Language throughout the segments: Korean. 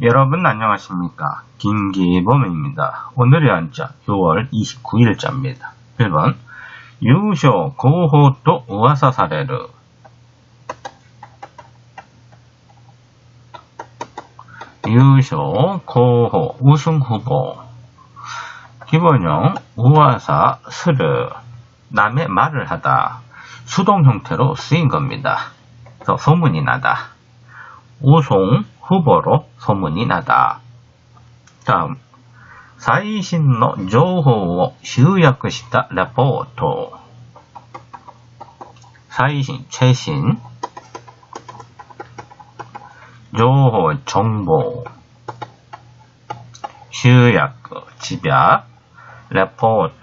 여러분 안녕하십니까 김기범입니다. 오늘의 한자 6월 29일자입니다. 1번 유쇼 고호또 우와사 사레르 유쇼 고호 우승 후보 기본형 우와사 스르 남의 말을 하다 수동 형태로 쓰인 겁니다. 그래서 소문이 나다. 우송 후보로 소문이 나다. 다음, 最新の情報を集約したレポート。最新、 최신, 情報、 정보, 集約、 집약, 레포트,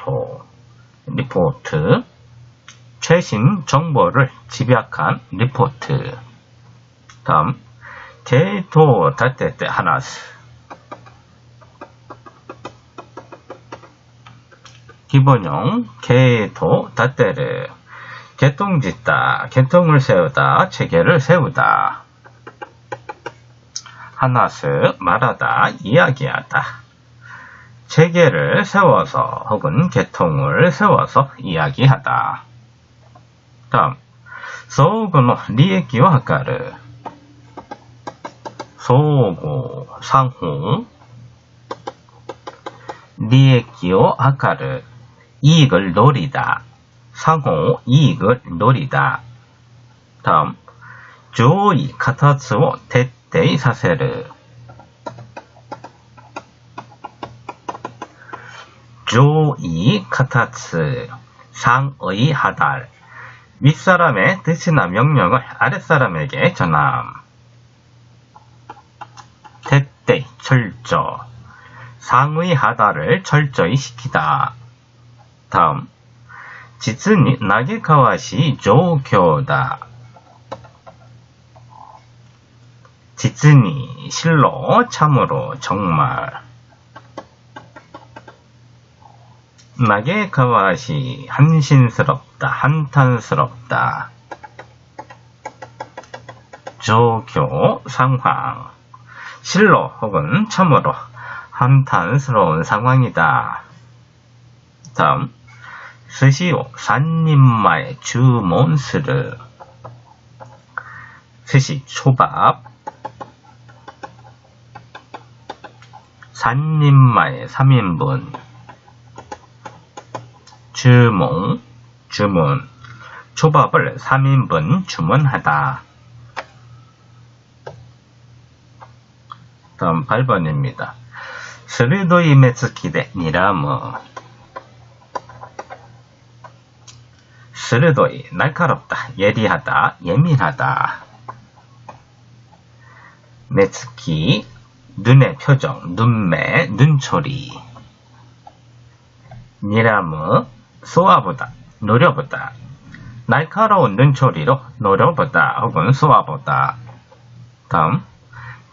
리포트, 최신 정보를 집약한 리포트. 다음, 게이토 다테테 하나스. 기본형 게이토 다테르. 개똥짓다, 개똥을 세우다, 체계를 세우다. 하나스 말하다, 이야기하다. 체계를 세워서 혹은 개통을 세워서 이야기하다. 다음, 相互の利益を図る。 相互、相互。利益を図る。 이익을 노리다. 상호, 이익을 노리다. 다음, 上位形を徹底させる。上位形、 상의 하달. 윗사람의 뜻이나 명령을 아랫사람에게 전함. 철저, 상의 하다를 철저히 시키다. 다음, 지츠니 나게카와시 조교다. 지츠니 실로 참으로 정말. 나게카와시 한신스럽다 한탄스럽다. 조교 상황. 실로 혹은 참으로 한탄스러운 상황이다. 다음, 스시오, 산님마의 주몬스르. 스시, 초밥. 산님마의 3인분. 주몽, 주문, 초밥을 3인분 주문하다. 다음 8번입니다. 스르도이 메츠키데 니라무 스르도이, 날카롭다, 예리하다, 예민하다. 메츠키, 눈의 표정, 눈매, 눈초리. 니라무, 쏘아보다, 노려보다. 날카로운 눈초리로 노려보다 혹은 쏘아보다. 다음,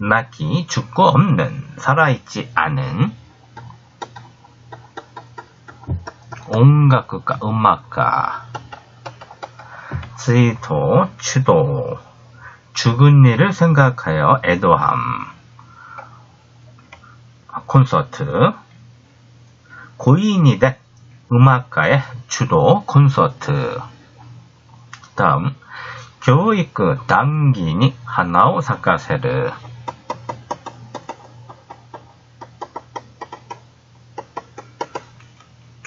亡き 죽고 없는 살아있지 않은. 온각가 음악가 스이토 추도. 죽은 일을 생각하여 애도함. 콘서트. 고인이 된 음악가의 주도 콘서트. 다음, 교육 단기니 하나오 사카세르.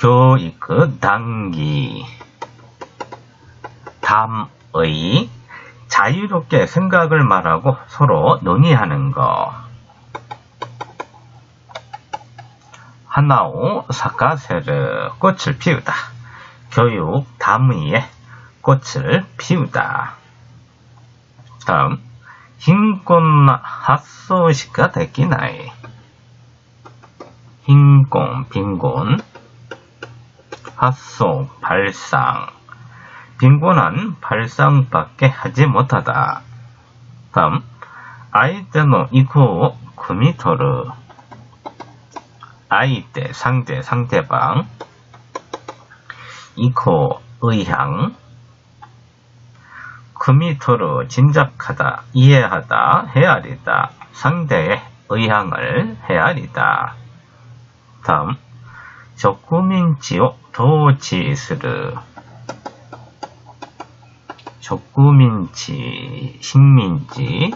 교육 단기. 담의 자유롭게 생각을 말하고 서로 논의하는 것. 하나오 사카세르 꽃을 피우다. 교육 담의에 꽃을 피우다. 다음 흰꽃나 핫소시가 되기나이 빈곤, 빈곤, 핫속, 발상, 빈곤한 발상밖에 하지 못하다. 다음, 아이때노 이코 쿠미토르, 아이때, 상대, 상대방, 이코, 의향, 쿠미토르, 짐작하다, 이해하다, 헤아리다, 상대의 의향을 헤아리다. 다음, 적구민지오 도치스르. 적구민지, 식민지,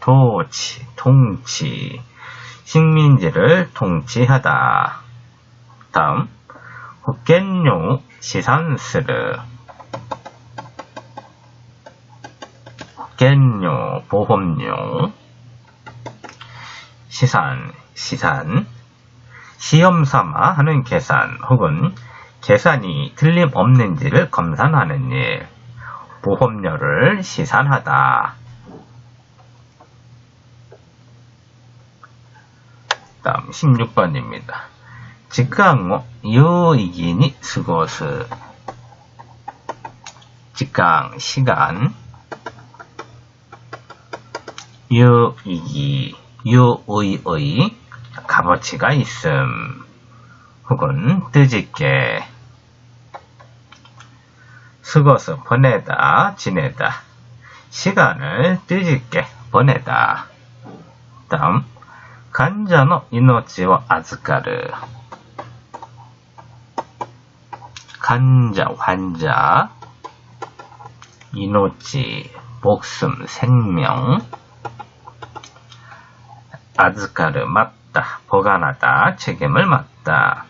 도치, 통치, 식민지를 통치하다. 다음, 헛겐요 시산스르. 헛겐요 보험료 시산, 시산 시험 삼아 하는 계산 혹은 계산이 틀림없는지를 검산하는 일 보험료를 시산하다. 다음 16번입니다. 직강 요이기니 스고스 직강 시간 요이기 요의의 값어치가 있음. 혹은 뜨짓게. 쓰고서 보내다 지내다. 시간을 뜨짓게. 보내다. 다음. 간자노 이노치와 아즈카르. 간자 환자. 이노치 목숨 생명. 아즈카르 맞다 보관하다 책임을 맡다.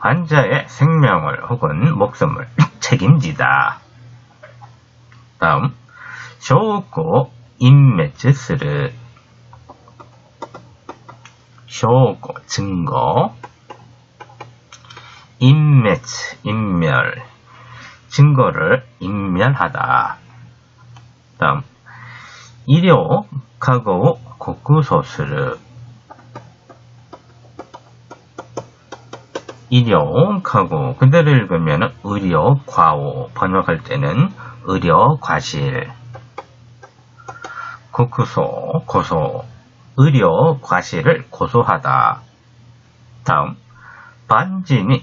환자의 생명을 혹은 목숨을 책임지다. 다음 쇼고 인매츠스르. 쇼고 증거. 인매츠 인멸. 증거를 인멸하다. 다음医療 과거 고쿠소스르 일용하고 그대로 읽으면 의료 과오 번역할 때는 의료 과실. 국구소 고소. 의료 과실을 고소하다. 다음.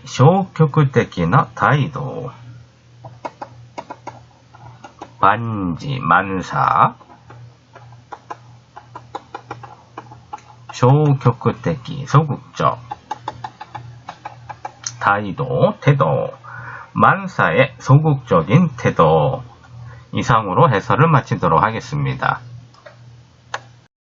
쇼격적이나 다이도. 반지 만사. 쇼격적이 소극적 다이도 태도 만사의 소극적인 태도 이상으로 해설을 마치도록 하겠습니다.